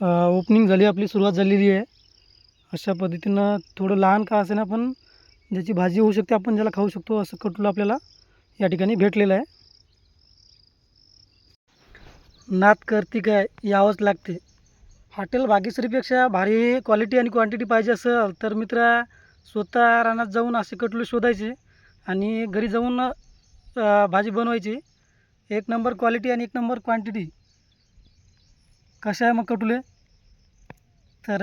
Opening झाली आपली सुरुवात झालेली आहे. अशा पद्धतीनं थोडं लहान का असे ना पण ज्याची भाजी होऊ शकते आपण ज्याला खाऊ शकतो असं कटूल आपल्याला या ठिकाणी भेटलेलं आहे. नात करती काय? यावंच लागते. हॉटेल भाग्यश्रीपेक्षा भारी क्वालिटी आणि क्वांटिटी पाहिजे असेल तर मित्रा स्वतः रानात जाऊन असे कटुले शोधायचे आणि घरी जाऊन भाजी बनवायची. एक नंबर क्वालिटी आणि एक नंबर क्वांटिटी कशा आहे मग कटुले? तर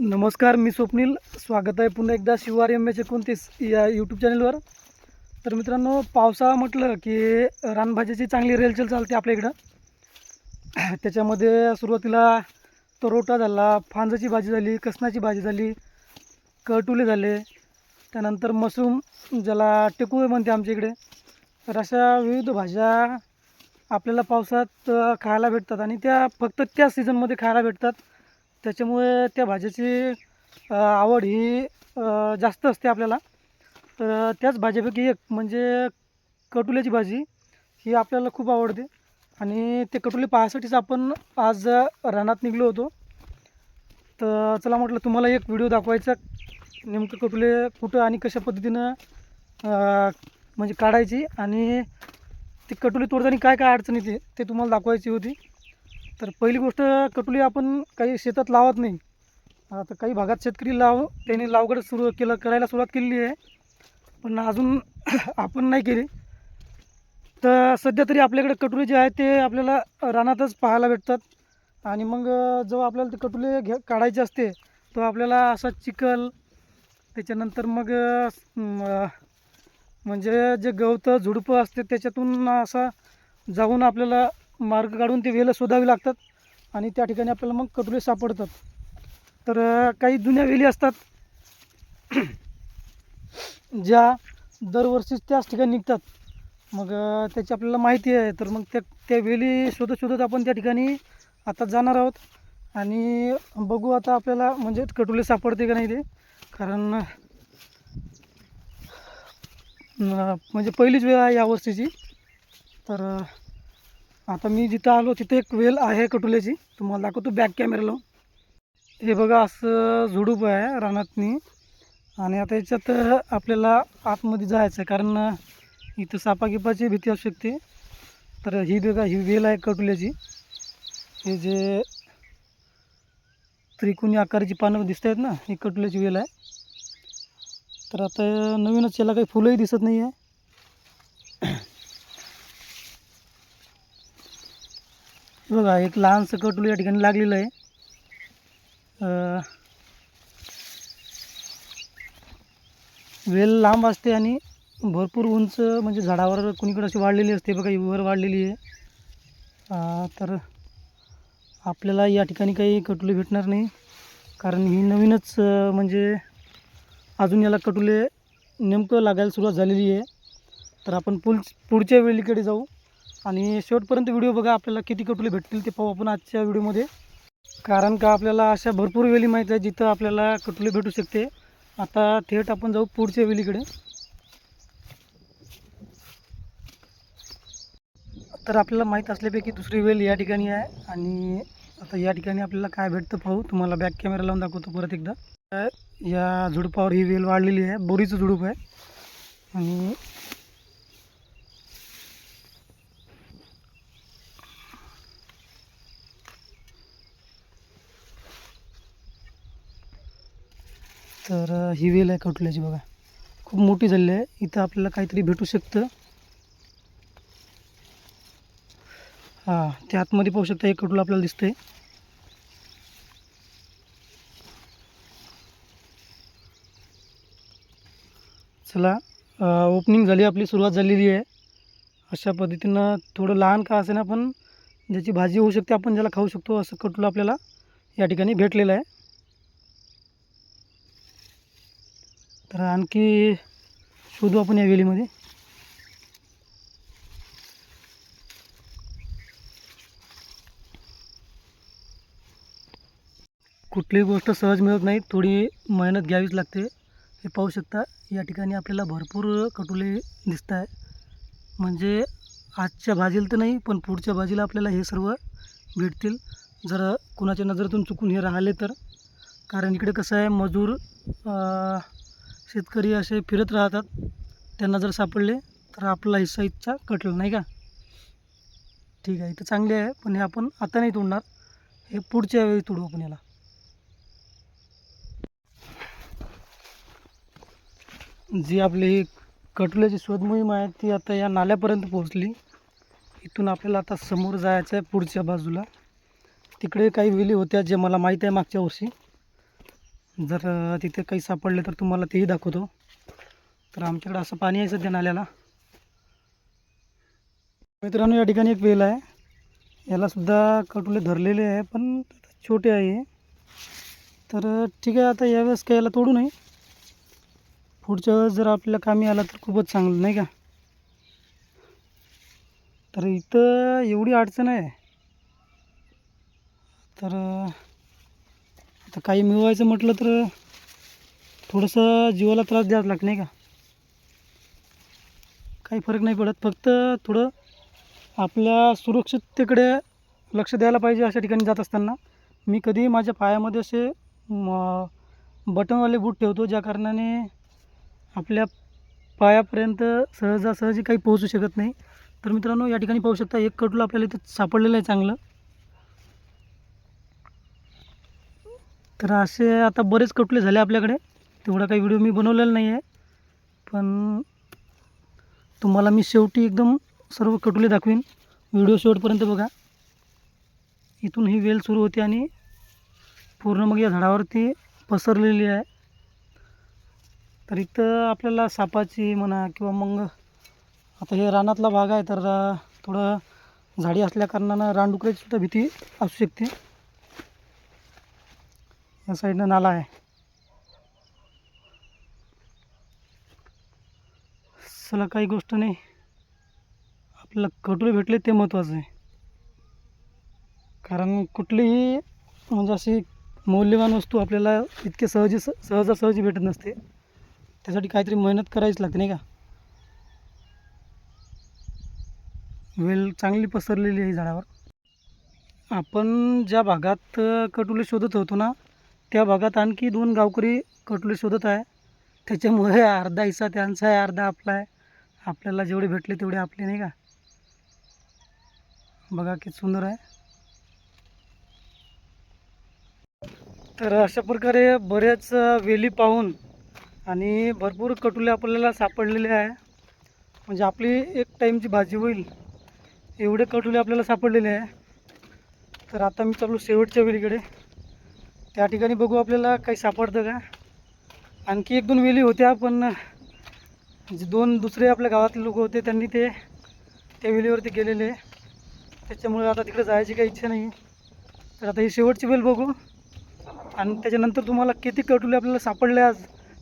नमस्कार मी स्वप्नील. स्वागत आहे पुन्हा एकदा शिवार एम एच एकोणतीस या यूट्यूब चॅनलवर तर मित्रांनो पावसाळा म्हटलं की रानभाज्याची चांगली रेलचेल चालते आपल्या इकडं. त्याच्यामध्ये सुरुवातीला तरोटा झाला फांजाची भाजी झाली कसनाची भाजी झाली कटुले झाले. त्यानंतर मशरूम ज्याला टेकुळे म्हणते आमच्या इकडे. तर अशा विविध भाज्या आपल्याला पावसात खायला भेटतात आणि त्या फक्त त्या सीझनमध्ये खायला भेटतात. त्याच्यामुळे त्या भाज्याची आवड ही जास्त असते आपल्याला. तर त्याच भाज्यापैकी एक म्हणजे कटुल्याची भाजी ही आपल्याला खूप आवडते. आणि ते कटुले पाहायसाठीच आपण आज रानात निघलो होतो. तर चला म्हटलं तुम्हाला एक व्हिडिओ दाखवायचा. नेमकं कटुले कुठं आणि कशा पद्धतीनं म्हणजे काढायची आणि ती कटुले तोडताना काय काय अडचण येते ते तुम्हाला दाखवायची होती. तर पहिली गोष्ट कटुली आपण काही शेतात लावत नाही. आता काही भागात शेतकरी लाव त्यांनी लावगड सुरू केलं करायला सुरुवात केलेली आहे. पण अजून आपण नाही केली. तर सध्या तरी आपल्याकडे कटुले जे आहेत ते आपल्याला रानातच पाहायला भेटतात. आणि मग जेव्हा आपल्याला ते कटुले घे काढायचे असते तो आपल्याला असा चिखल त्याच्यानंतर मग म्हणजे जे गवतं झुडपं असते त्याच्यातून असा जाऊन आपल्याला मार्ग काढून ते वेलं शोधावी लागतात आणि त्या ठिकाणी आपल्याला मग कटुले सापडतात. तर काही जुन्या वेली असतात ज्या दरवर्षी त्याच ठिकाणी निघतात. मग त्याची आपल्याला माहिती आहे तर मग त्या त्या वेली शोधत शोधत आपण त्या ठिकाणी आता जाणार आहोत. आणि बघू आता आपल्याला म्हणजे कटुले सापडते का नाही ते. कारण म्हणजे पहिलीच वेळ आहे या वर्षीची तर आता मी जिथं आलो तिथे एक वेल आहे कटुल्याची. तुम्हाला दाखवतो बॅक कॅमेरा लावून हे बघा असं झुडूप आहे रानातनी. आणि आता याच्यात आपल्याला आतमध्ये जायचं आहे. कारण इथं सापागिपाची भीती असू शकते. तर ही बघा ही वेल आहे कटुल्याची. हे जे त्रिकोणी आकाराची पानं दिसत आहेत ना ही कटुल्याची वेल आहे. तर आता नवीनच याला काही फुलंही दिसत नाही आहे. बघा एक लहानसं कटुल या ठिकाणी लागलेलं आहे. वेल लांब असते आणि भरपूर उंच म्हणजे झाडावर कुणीकडे अशी वाढलेली असते बघा वर वाढलेली आहे. तर आपल्याला या ठिकाणी काही कटुली भेटणार नाही कारण ही नवीनच म्हणजे अजून याला कटुले नेमकं लागायला सुरुवात झालेली आहे. तर आपण पुल पुढच्या वेळीकडे जाऊ. आणि शेवटपर्यंत व्हिडिओ बघा आपल्याला किती कटुले भेटतील ते पाहू आपण आजच्या व्हिडिओमध्ये. कारण का आपल्याला अशा भरपूर वेली माहीत आहे जिथं आपल्याला कटुले भेटू शकते. आता थेट आपण जाऊ पुढच्या वेलीकडे. तर आपल्याला माहीत असल्यापैकी दुसरी वेल या ठिकाणी आहे. आणि आता या ठिकाणी आपल्याला काय भेटतं पाहू. तुम्हाला बॅक कॅमेरा लावून दाखवतो परत एकदा. या झुडपावर ही वेल वाढलेली आहे. बोरीचं झुडूप आहे. आणि तर ही वेल आहे कटुल्याची बघा. खूप मोठी झालेली आहे. इथं आपल्याला काहीतरी भेटू शकतं. हां त्या आतमध्ये पाहू शकता एक कटुला आपल्याला दिसतंय. चला ओपनिंग झाली आपली सुरुवात झालेली आहे. अशा पद्धतीनं थोडं लहान का असे ना पण ज्याची भाजी होऊ शकते आपण ज्याला खाऊ शकतो असं कटुलं आपल्याला या ठिकाणी भेटलेलं आहे. तर आणखी शोधू आपण या वेलीमध्ये. कुठलीही गोष्ट सहज मिळत नाही थोडी मेहनत घ्यावीच लागते. हे पाहू शकता या ठिकाणी आपल्याला भरपूर कटुले दिसत आहे म्हणजे आजच्या भाजीला तर नाही पण पुढच्या भाजीला आपल्याला हे सर्व भेटतील. जर कुणाच्या नजरेतून चुकून हे राहिले तर. कारण इकडे कसं आहे मजूर शेतकरी असे फिरत राहतात. त्यांना जर सापडले तर आपला हिस्सा इच्छा कटला नाही का? ठीक आहे इथं चांगले आहे पण हे आपण आता नाही तोडणार. हे पुढच्या वेळी तोडू आपण याला. जी आपली ही कटुल्याची शोधमोहीम आहे ती आता या नाल्यापर्यंत पोहोचली. इथून आपल्याला आता समोर जायचं आहे पुढच्या बाजूला. तिकडे काही वेली होत्या जे मला माहीत आहे मागच्या वर्षी. जर तिथे काही सापडले तर तुम्हाला तेही दाखवतो. तर आमच्याकडे असं पाणी आहे सध्या नाल्याला. मित्रांनो या ठिकाणी एक वेल आहे. यालासुद्धा कटुले धरलेले आहे पण छोटे आहे. तर ठीक आहे आता यावेळेस काय याला तोडू नये. पुढच्या वेळेस जर आपल्याला कामी आला तर खूपच चांगलं नाही का? तर इथं एवढी अडचण आहे. तर आता काही मिळवायचं म्हटलं तर थोडंसं जीवाला त्रास द्यावाच लागत नाही का? काही फरक नाही पडत फक्त थोडं आपल्या सुरक्षिततेकडे लक्ष द्यायला पाहिजे अशा ठिकाणी जात असताना. मी कधी माझ्या पायामध्ये असे बटनवाले बूट ठेवतो ज्या कारणाने आपल्या पायापर्यंत सहजासहजी काही पोहोचू शकत नाही. तर मित्रांनो या ठिकाणी पाहू शकता एक कटूला आपल्याला इथं सापडलेलं आहे चांगलं. तर असे आता बरेच कटुले झाले आपल्याकडे. तेवढा काही व्हिडिओ मी बनवलेला नाही आहे. पण तुम्हाला मी शेवटी एकदम सर्व कटुले दाखवीन. व्हिडिओ शेवटपर्यंत बघा. इथून ही वेल सुरू होते आणि पूर्ण मग या झाडावरती पसरलेली आहे. तर इथं आपल्याला सापाची म्हणा किंवा मग आता हे रानातला भाग आहे तर थोडं झाडी असल्या कारणानं सुद्धा भीती असू शकते. या साईडनं नाला आहे. चला काही गोष्ट नाही. आपल्याला कटोरे भेटले ते महत्त्वाचं आहे. कारण कुठलीही म्हणजे अशी मौल्यवान वस्तू आपल्याला इतके सहजी सहजासहजी भेटत नसते. त्यासाठी काहीतरी मेहनत करावीच लागते नाही का? वेल चांगली पसरलेली आहे झाडावर. आपण ज्या भागात कटुले शोधत होतो ना त्या भागात आणखी दोन गावकरी कटुले शोधत आहे. त्याच्यामुळे अर्धा हिस्सा त्यांचा आहे अर्धा आपला आहे. आपल्याला जेवढे भेटले तेवढे आपले नाही का? बघा किती सुंदर आहे. तर अशा प्रकारे बऱ्याच वेली पाहून आणि भरपूर कटुले आपल्याला सापडलेले आहे. म्हणजे आपली एक टाईमची भाजी होईल. एवढे कटुले आपल्याला सापडलेले आहे. तर आता मी चालू शेवटच्या वेलीकडे त्या ठिकाणी बघू आपल्याला काही सापडतं का? आणखी एक दोन वेली होत्या पण जे दोन दुसरे आपल्या गावातले लोक होते त्यांनी ते त्या वेलीवरती गेलेले. त्याच्यामुळे आता तिकडे जायची काही इच्छा नाही. तर आता ही शेवटची वेल बघू. आणि त्याच्यानंतर तुम्हाला किती कटुले आपल्याला सापडले आज?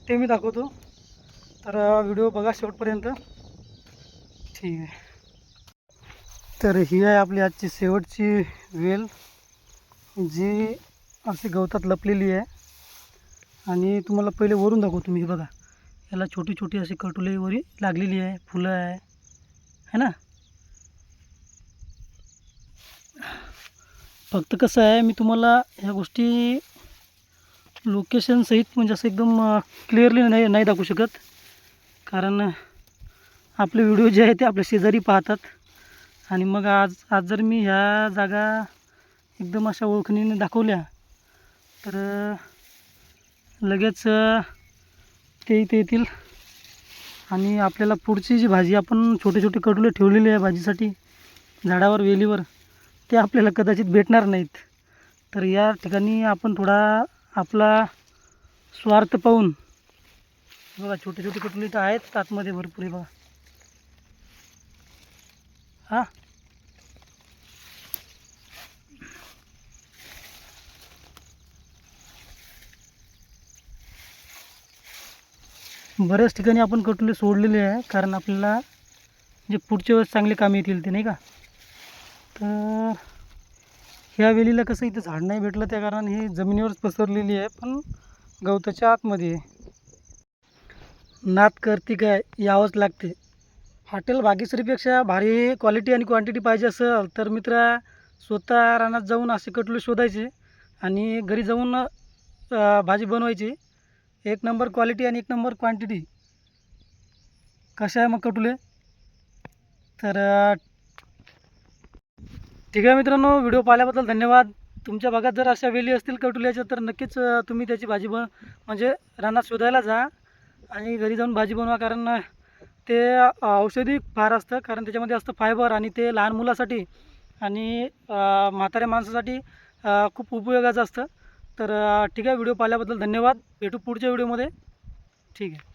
ते मी दाखवतो. तर व्हिडिओ बघा शेवटपर्यंत. ठीक आहे. तर ही आहे आपली आजची शेवटची वेल जी अशी गवतात लपलेली आहे. आणि तुम्हाला पहिले वरून दाखवतो मी बघा. याला छोटी छोटी अशी कटुले वरी लागलेली आहे फुलं आहे. है ना? फक्त कसं आहे मी तुम्हाला ह्या गोष्टी लोकेशनसहित म्हणजे असं एकदम क्लिअरली नाही नाही दाखवू शकत. कारण आपले व्हिडिओ जे आहे ते आपल्या शेजारी पाहतात. आणि मग आज आज जर मी ह्या जागा एकदम अशा ओळखणीने दाखवल्या तर लगेच ते इथे येतील. आणि आपल्याला पुढची जी भाजी आपण छोटे छोटे कडुले ठेवलेली आहे भाजीसाठी झाडावर वेलीवर ते आपल्याला कदाचित भेटणार नाहीत. तर या ठिकाणी आपण थोडा आपला स्वार्थ पाहून. बघा छोटे छोटे कटुले तर आहेत. आतमध्ये भरपूर आहे बघा. हां? बऱ्याच ठिकाणी आपण कटुले सोडलेले आहे कारण आपल्याला जे पुढच्या वेळेस चांगले कामे येतील ते नाही का? तर ह्या वेलीला कसं इथं झाड नाही भेटलं त्या कारण ही जमिनीवरच पसरलेली आहे पण गवताच्या आतमध्ये नात करती काय? यावंच लागते. हॉटेल भाग्यश्रीपेक्षा भारी क्वालिटी आणि क्वांटिटी पाहिजे असेल तर मित्र स्वतः रानात जाऊन असे कटुले शोधायचे आणि घरी जाऊन भाजी बनवायची. एक नंबर क्वालिटी आणि एक नंबर क्वांटिटी कशा आहे मग कटुले? तर ठीक आहे मित्रांनो व्हिडिओ पाहिल्याबद्दल धन्यवाद. तुमच्या भागात जर अशा वेली असतील कटुल्याच्या तर नक्कीच तुम्ही त्याची भाजी बन म्हणजे रानात शोधायला जा आणि घरी जाऊन भाजी बनवा कारण ते औषधी फार असतं कारण त्याच्यामध्ये असतं फायबर आणि ते लहान मुलासाठी आणि म्हाताऱ्या माणसासाठी खूप उपयोगाचं असतं. तर ठीक आहे व्हिडिओ पाहिल्याबद्दल धन्यवाद. भेटू पुढच्या व्हिडिओमध्ये. ठीक आहे.